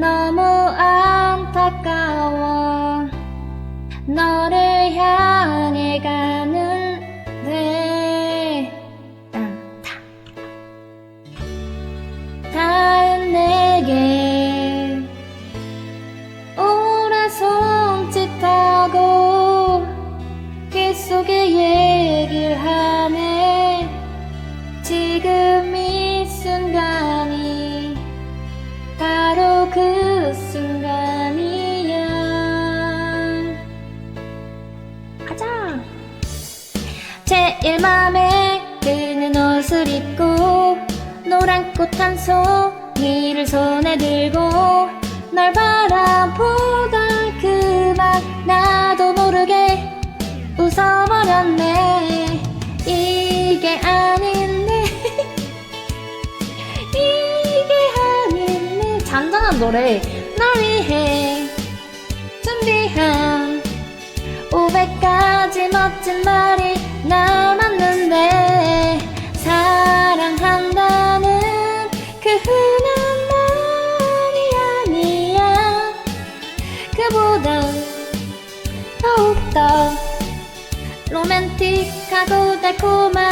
너무 안타까워. 너를 향해 가는데 딴타 닿은 내게 오래 손짓하고 귀 속에 얘기를 하네. 지금 이 순간 일 맘에 드는 옷을 입고 노란 꽃 한 송이를 손에 들고 널 바라보다 그만 나도 모르게 웃어버렸네. 이게 아닌데. 이게 아닌데. 잔잔한 노래. 널 위해 준비한 500가지 멋진 말이 보다 더욱더 로맨틱하고 달콤한